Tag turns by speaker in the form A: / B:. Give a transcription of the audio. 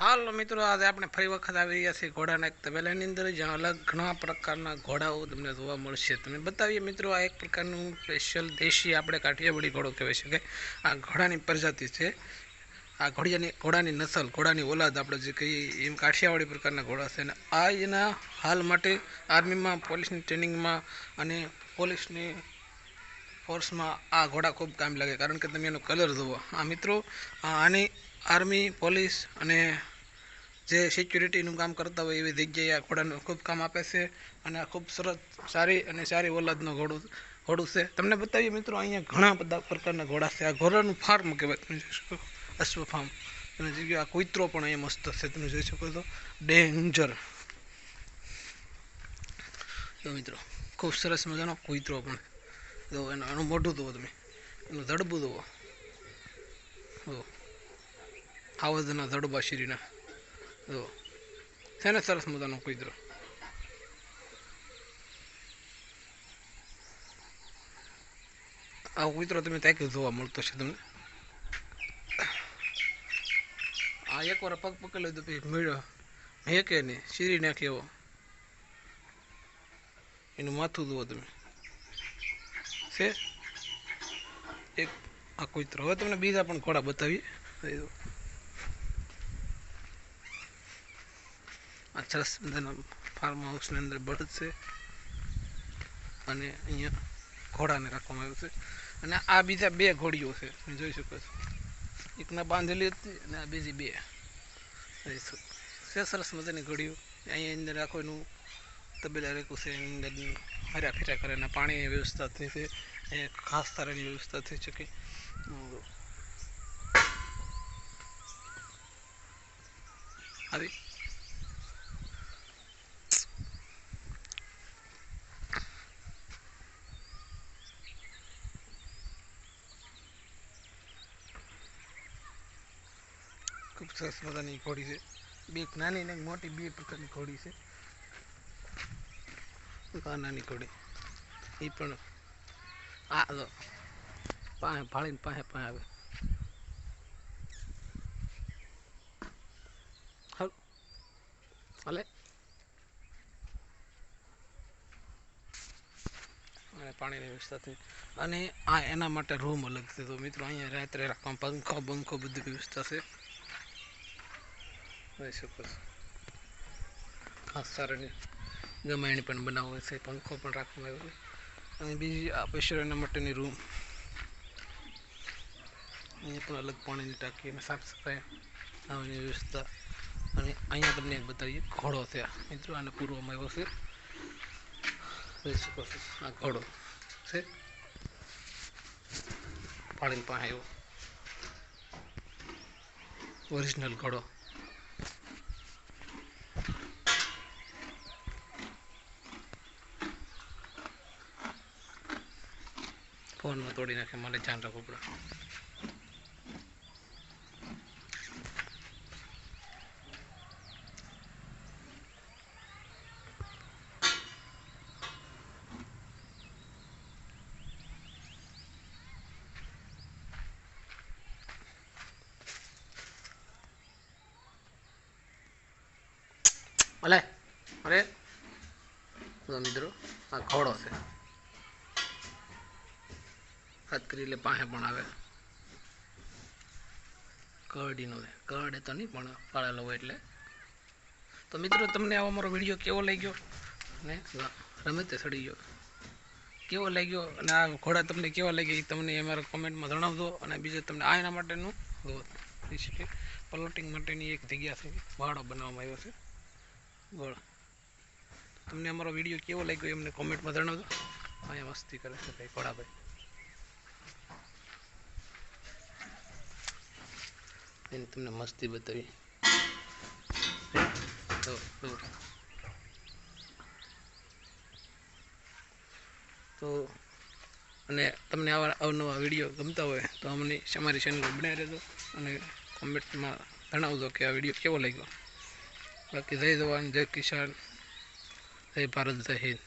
A: હાલો મિત્રો, આજે આપણે ફરી વખત આવી રહ્યા છીએ ઘોડાના એક તબેલાની અંદર, જ્યાં અલગ ઘણા પ્રકારના ઘોડાઓ તમને જોવા મળશે. તમને બતાવીએ મિત્રો, આ એક પ્રકારનું સ્પેશિયલ દેશી આપણે કાઠિયાવાડી ઘોડો કહેવાય છે કે આ ઘોડાની પ્રજાતિ છે. આ ઘોડિયાની, ઘોડાની નસલ, ઘોડાની ઓલાદ આપણે જે કહીએ એમ કાઠિયાવાડી પ્રકારના ઘોડા છે. અને આ એના હાલ માટે આર્મીમાં, પોલીસની ટ્રેનિંગમાં અને પોલીસની ફોર્સમાં આ ઘોડા ખૂબ કામ લાગે. કારણ કે તમે એનો કલર જુઓ. આ મિત્રો આની આર્મી, પોલીસ અને જે સિક્યુરિટીનું કામ કરતા હોય એવી જગ્યાએ આ ઘોડાનું ખૂબ કામ આપે છે અને આ ખૂબ સરસ, સારી અને સારી ઓલાદનું ઘોડું ઘોડું છે. તમને બતાવીએ મિત્રો, અહીંયા ઘણા બધા પ્રકારના ઘોડા છે. આ ઘોડાનું ફાર્મ કહેવાય, તમે જોઈ શકો અશ્વ ફાર્મ તમે જોઈ આ કુતરો પણ અહીંયા મસ્ત છે, તમે જોઈ શકો છો. ડેન્જર જો મિત્રો, ખૂબ સરસ મજાનો કુતરો પણ. જો એનું એનું મોઢું જુઓ તમે. એનું ધડબું જુઓ. જો. આવદના ધડબા શીરીના જો છે ને સરસ મજાનો કુતરો આ કુતરો તમે ત્યાં જોવા મળતો છે તમને આ એકવાર પગ પકડ્યો તો પછી મળ્યો હેકે નહીં શીરી નાખે એવો એનું માથું જુઓ તમે છે એક આ કુતરો હવે તમને બીજા પણ ઘોડા બતાવીએ એ જુઓ. આ સરસ મજાના ફાર્મ હાઉસની અંદર બળદ છે. અને અહીંયા ઘોડાને રાખવામાં આવ્યું છે. અને આ બીજા બે ઘોડીઓ છે. તમે જોઈ શકો છો. એકના બાંધેલી હતી અને આ બીજી બે. છે સરસ મજાની ઘોડીઓ. અહીંયા અંદર રાખવાનું એનું તબેલા રેખું છે. એની અંદર હર્યા ફેર્યા કરે અને પાણીની વ્યવસ્થા થઈ છે. અહીંયા ખાસ તારાની વ્યવસ્થા થઈ શકે. આવી. ખૂબ સરસ મજાની ઘોડી છે. બે નાની ને મોટી બે પ્રકારની ઘોડી છે. આ નાની ઘોડી. એ પણ આ પાસે ભાળીને પાસે પાસે આવે. હાલ. અને પાણીની વ્યવસ્થા થઈ. અને આ એના માટે રૂમ અલગ છે. તો મિત્રો, અહીંયા રાત્રે રાખવા પંખો, બંખો બધી વ્યવસ્થા છે. જોઈ શકો છો ખાસ સારાની ગમાયણી પણ બનાવવો છે, પંખો પણ રાખવામાં આવ્યો છે. અને બીજી આ પ્રેશર માટેની રૂમ અહીંયા પણ અલગ પાણીની ટાંકી અને સાફ સફાઈ આવવાની વ્યવસ્થા. અને અહીંયા તમને એક બતાવીએ, ઘોડો છે મિત્રો, આને પૂરવામાં આવ્યો છે. જોઈ શકો છો, આ ઘોડો છે. પાણી પાસે આવ્યો. ઓરિજિનલ ઘોડો. ફોનમાં તોડી નાખે મને ધ્યાન રાખવું પડે. ભલે અરે. મિત્રો? આ ઘોડો છે. હાથ કરી એટલે પાસે પણ આવે. કરડીનો કરડે તો નહીં પણ પાળેલો હોય એટલે. તો મિત્રો, તમને આવો મારો વીડિયો કેવો લાગ્યો? ને રમે તે સડી ગયો. કેવો લાગ્યો? અને આ ઘોડા તમને કેવા લાગ્યા એ તમને અમારા કોમેન્ટમાં જણાવજો. અને બીજું તમને આ એના માટેનું પલોટિંગ માટેની એક જગ્યા છે. વાડો બનાવવામાં આવ્યો છે. ગોળ તમને અમારો વીડિયો કેવો લાગ્યો એમને કોમેન્ટમાં જણાવજો. અહીંયા મસ્તી કરે છે ભાઈ, ઘોડાભાઈ. એની તમને મસ્તી બતાવી. તો અને તમને આવા અવનવા વીડિયો ગમતા હોય તો અમને અમારી ચેનલ બનાવી રહેજો અને કોમેન્ટમાં જણાવજો કે આ વીડિયો કેવો લાગ્યો. બાકી જય જવાન જય કિસાન જય ભારત જય હિન્દ.